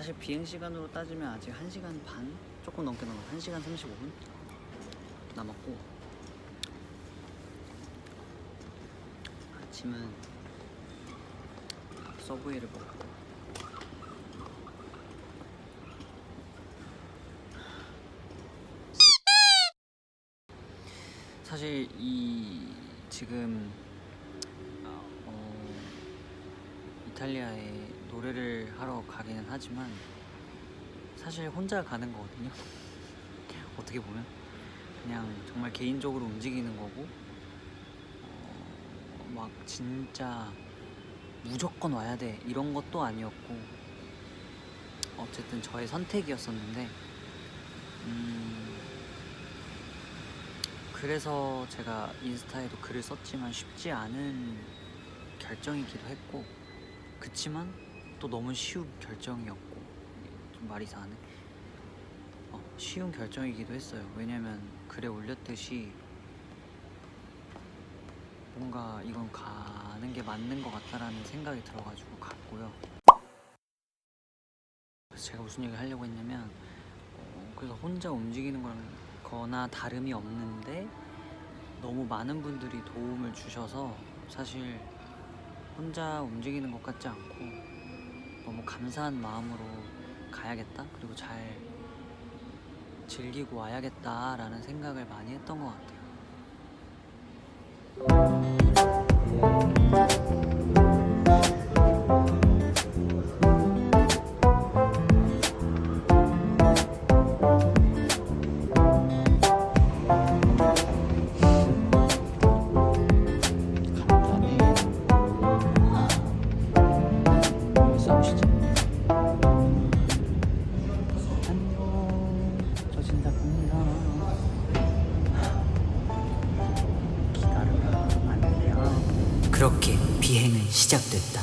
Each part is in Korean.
사실 비행 시간으로 따지면 아직 1시간 반 조금 넘게 남았 1시간 35분 남았고. 아침은 서브웨이를 먹고. 사실 이 지금 어, 이탈리아에 노래를 하러 가기는 하지만 사실 혼자 가는 거거든요. 어떻게 보면 그냥 정말 개인적으로 움직이는 거고 어, 막 진짜 무조건 와야 돼 이런 것도 아니었고 어쨌든 저의 선택이었었는데 음, 그래서 제가 인스타에도 글을 썼지만 쉽지 않은 결정이기도 했고 그치만 또 너무 쉬운 결정이었고 좀 말이 이상하네 어, 쉬운 결정이기도 했어요. 왜냐면 글에 올렸듯이 뭔가 이건 가는 게 맞는 것 같다라는 생각이 들어가지고 갔고요. 제가 무슨 얘기를 하려고 했냐면 어, 그래서 혼자 움직이는 거나 다름이 없는데 너무 많은 분들이 도움을 주셔서 사실 혼자 움직이는 것 같지 않고 너무 감사한 마음으로 가야겠다 그리고 잘 즐기고 와야겠다라는 생각을 많이 했던 것 같아요. 안녕. 그렇게 비행은 시작됐다.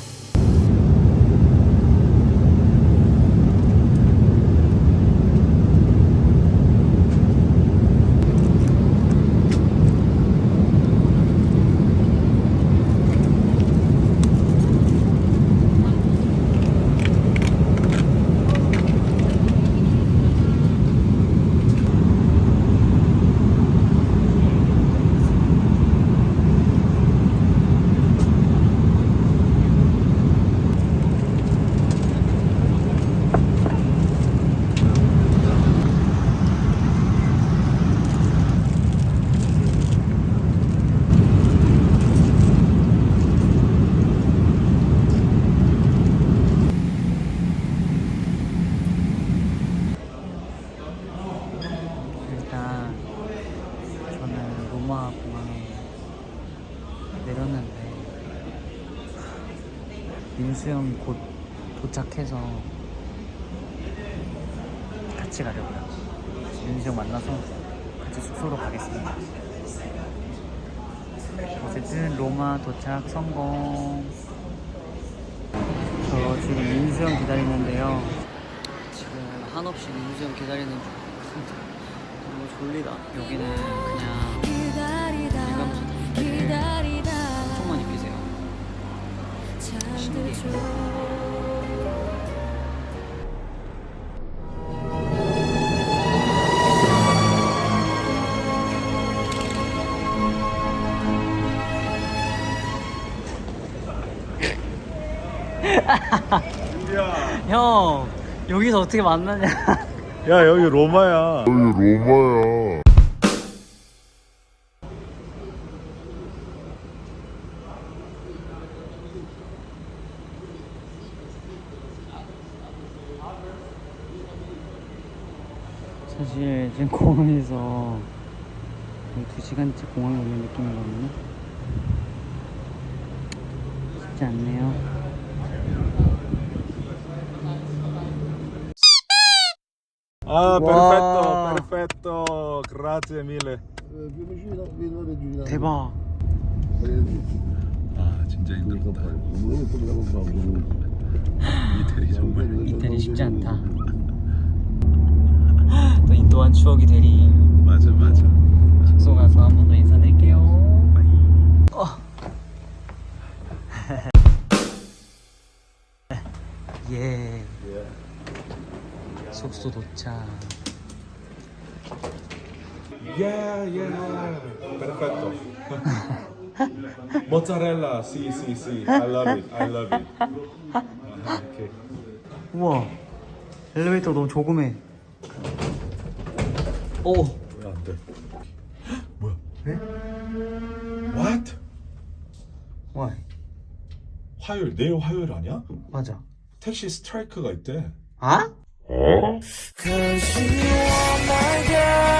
일단 저는 로마 공항에 내렸는데 민수 형이 곧 도착해서 같이 가려고요. 민수 형 만나서 같이 숙소로 가겠습니다. 어쨌든 로마 도착 성공. 저 지금 민수 형 기다리는데요. 지금 한없이 민수 형 기다리는 중. 너무 졸리다. 여기는 그냥 형 여기서 어떻게 만나냐? 야 여기 로마야. 사실 지금 공항에서 거의 두 시간째 공항에 오는 느낌이거든요. 쉽지 않네요. 아, 와. perfetto, perfetto. Grazie mille. 대박. 아, 진짜 힘들었다. 이태리 정말. 이태리 쉽지 않다. 또 이 또한 추억이 되리 맞아 맞아 숙소 가서 한 번 더 인사드릴게요 어. 예. 예 숙소 도착 Yeah, yeah. Perfetto. I love it. I love it. 아, 오케이. 우와 엘리베이터 너무 조그매 오. 왜안 돼? 뭐야? What? 와. 화요일 내일 화요일 아니야? 맞아. 택시 스트라이크가 있대. 아? Are my